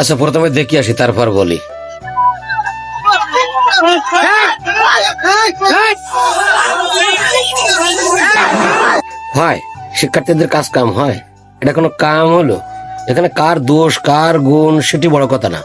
আচ্ছা প্রথমে দেখি আসি, তারপর বলি। হয়, শিক্ষার্থীদের কাজ কাম হয়। এটা কোনো কাম হলো? এখানে কার দোষ, কার গুণ, সেটি বড় কথা না।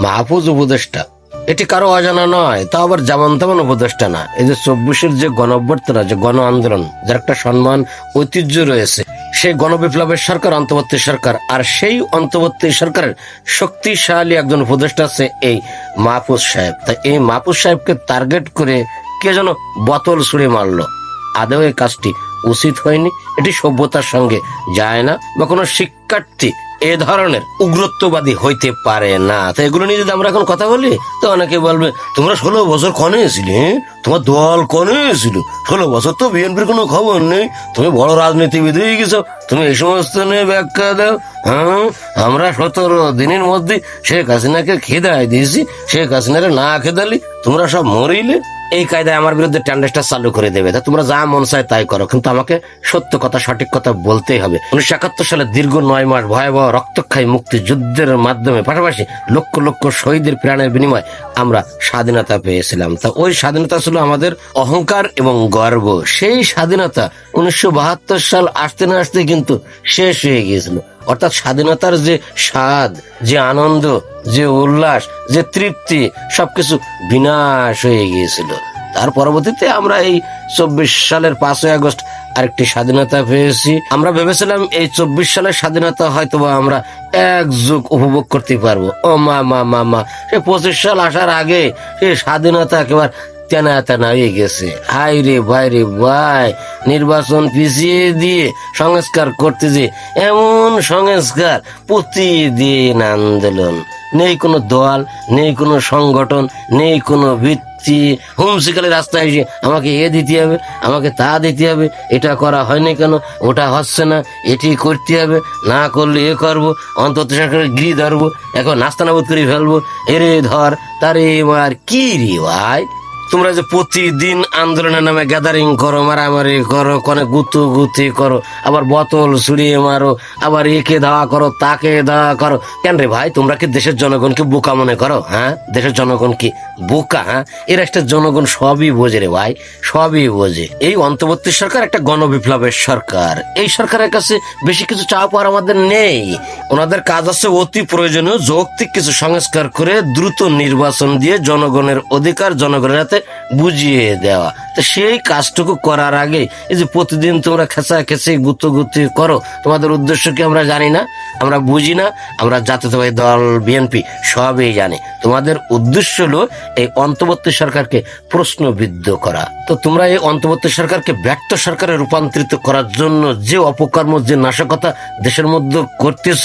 মাহফুজ উপদেষ্টা। এটি কারও অজানা নয়, তা আবার যেমন তেমন উপদেষ্টা না। এই যে চব্বিশের যে গণঅভ্যর্থনা, যে গণ আন্দোলন, যার একটা সম্মান, ঐতিহ্য রয়েছে। সেই গণবিপ্লবের সরকার, অন্তর্বর্তী সরকার। আর সেই অন্তর্বর্তী সরকারের শক্তিশালী একজন উপদেষ্টা আছে এই মাহফুজ সাহেব। তাই এই মাহফুজ সাহেবকে টার্গেট করে কে যেন বোতল ছুঁড়ে মারলো। আদৌ এই কাজটি উচিত হয়নি? এটি সভ্যতার সঙ্গে যায় না বা কোনো শিক্ষার্থী এ ধরনের উগ্রত্ববাদী হইতে পারে না। তো এগুলো নিয়ে যদি আমরা এখন কথা বলি, তো অনেকে বলবে, তোমরা ষোলো বছর কনে হ্যাঁ? তোমার দল কনে ছিল। ষোলো বছর তো বিএনপির কোনো খবর নেই। তুমি বড় রাজনীতিবিদ হয়ে গেছো। তুমি এই সমস্ত নিয়ে ব্যাখ্যা দাও। হ্যাঁ আমরা সতেরো দিনের মধ্যে শেখ হাসিনাকে খেদায় দিয়েছি। শেখ হাসিনাকে না খেদালি তোমরা সব মরিলে। এই কায়দায় আমার বিরুদ্ধে ট্যান্ডেসটা চালু করে দেবে। তা তোমরা যা মন চায় তাই করো। কিন্তু আমাকে সত্য কথা, সঠিক কথা বলতেই হবে। উনিশশো একাত্তর সালে দীর্ঘ নয় মাস ভয়াবহ রক্তক্ষয়ী মুক্তিযুদ্ধের মাধ্যমে, পাশাপাশি লক্ষ লক্ষ শহীদের প্রাণের বিনিময়ে আমরা স্বাধীনতা পেয়েছিলাম। তা ওই স্বাধীনতা ছিল আমাদের অহংকার এবং গর্ব। সেই স্বাধীনতা উনিশশো বাহাত্তর সাল আসতে না আসতে কিন্তু শেষ হয়ে গিয়েছিল। অর্থাৎ স্বাধীনতার যে স্বাদ, যে আনন্দ, যে উল্লাস, যে তৃপ্তি, সবকিছু বিনাশ হয়ে গিয়েছিল। তার পরবর্তীতে আমরা এই চব্বিশ সালের পাঁচই আগস্ট আরেকটি স্বাধীনতা পেয়েছি। আমরা ভেবেছিলাম এই চব্বিশ সালের স্বাধীনতা হয়তো আমরা এক যুগ উপভোগ করতে পারব। ও মা মা মা মা, সে পঁচিশ সাল আসার আগে সে স্বাধীনতা একেবারে তেনা তেনা হয়ে গেছে। হাই রে ভাই রে ভাই, নির্বাচন পিছিয়ে দিয়ে সংস্কার করতে যে এমন সংস্কার, প্রতিদিন আন্দোলন। নেই কোনো দল, নেই কোনো সংগঠন, নেই কোনো ভিত্তি। হুমসিকালে রাস্তায় এসে আমাকে এ দিতে হবে, আমাকে তা দিতে হবে, এটা করা হয়নি কেন, ওটা হচ্ছে না, এটি করতে হবে, না করলে এ করব, অন্তত সরকারের গিরি ধরবো, এখন নাস্তানাবুদ করে ফেলব। এরে ধর, তারে মার কি রে ভাই? তোমরা যে প্রতিদিন আন্দোলনের নামে গ্যাদারিং করো, মারামারি করো, কনে গুতু গুতি করো, আবার বোতল ছুড়িয়ে মারো, আবার একে ধাওয়া করো, তাকে ধাওয়া করো। কেন রে ভাই, তোমরা কি দেশের জনগণকে বোকা মনে করো হ্যাঁ? দেশের জনগণ কি বোকা হ্যাঁ? এর একটা জনগণ সবই বোঝে রে ভাই, সবই বোঝে। এই অন্তর্বর্তী সরকার একটা গণবিপ্লবের সরকার। এই সরকারের কাছে বেশি কিছু চাওয়া পাওয়ার আমাদের নেই। ওনাদের কাজ আছে অতি প্রয়োজনীয় যৌক্তিক কিছু সংস্কার করে দ্রুত নির্বাচন দিয়ে জনগণের অধিকার, জনগণের হাতে বুঝিয়ে দেওয়া। তো সেই কাজটুকু করার আগে এই যে প্রতিদিন তোমরা খেঁচা খেঁচি গুতো গুতি করো, তোমাদের উদ্দেশ্য কি আমরা জানি না? আমরা বুঝি না, আমরা জাতীয়তাবাদী দল, বিএনপি সবই জানি। তোমাদের উদ্দেশ্য হলো এই অন্তর্বর্তী সরকারকে প্রশ্নবিদ্ধ করা। তো তোমরা এই অন্তর্বর্তী সরকারকে ব্যর্থ সরকারে রূপান্তরিত করার জন্য যে অপকর্ম, যে নাশকতা দেশের মধ্যে করতেছ,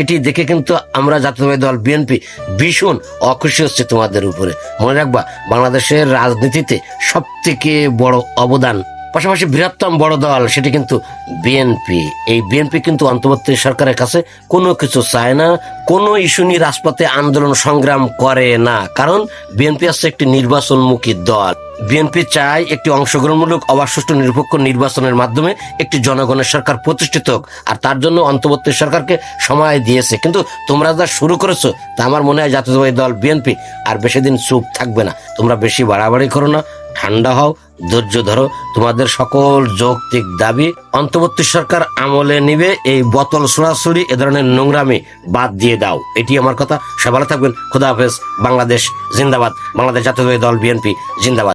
এটি দেখে কিন্তু আমরা জাতীয়তাবাদী দল, বিএনপি ভীষণ অখুশি হচ্ছে তোমাদের উপরে। মনে রাখবা, বাংলাদেশের রাজনীতিতে সব থেকে বড় অবদান পাশাপাশি বৃহত্তম বড় দল, সেটি কিন্তু বিএনপি এই বিএনপি কিন্তু অন্তর্বর্তী সরকারের কাছে কোনো কিছু চায় না, কোনো ইস্যু নিয়ে রাজপথে আন্দোলন সংগ্রাম করে না। কারণ বিএনপি হচ্ছে একটি নির্বাচনমুখী দল। বিএনপি চায় একটি অংশগ্রহণমূলক অবাধ সুষ্ঠু নিরপেক্ষ নির্বাচনের মাধ্যমে একটি জনগণের সরকার প্রতিষ্ঠিত হোক। আর তার জন্য অন্তর্বর্তী সরকারকে সময় দিয়েছে। কিন্তু তোমরা যা শুরু করেছ, তা আমার মনে হয় জাতীয়তাবাদী দল, বিএনপি আর বেশি দিন চুপ থাকবে না। তোমরা বেশি বাড়াবাড়ি করো না, ঠান্ডা হও, ধৈর্য ধরো। তোমাদের সকল যৌক্তিক দাবি অন্তর্বর্তী সরকার আমলে নিবে। এই বোতল সরাসরি এ ধরনের নোংরামি বাদ দিয়ে দাও। এটি আমার কথা। সবাই ভালো থাকবেন। খুদা হাফেজ। বাংলাদেশ জিন্দাবাদ। বাংলাদেশ জাতীয় দল, বিএনপি জিন্দাবাদ।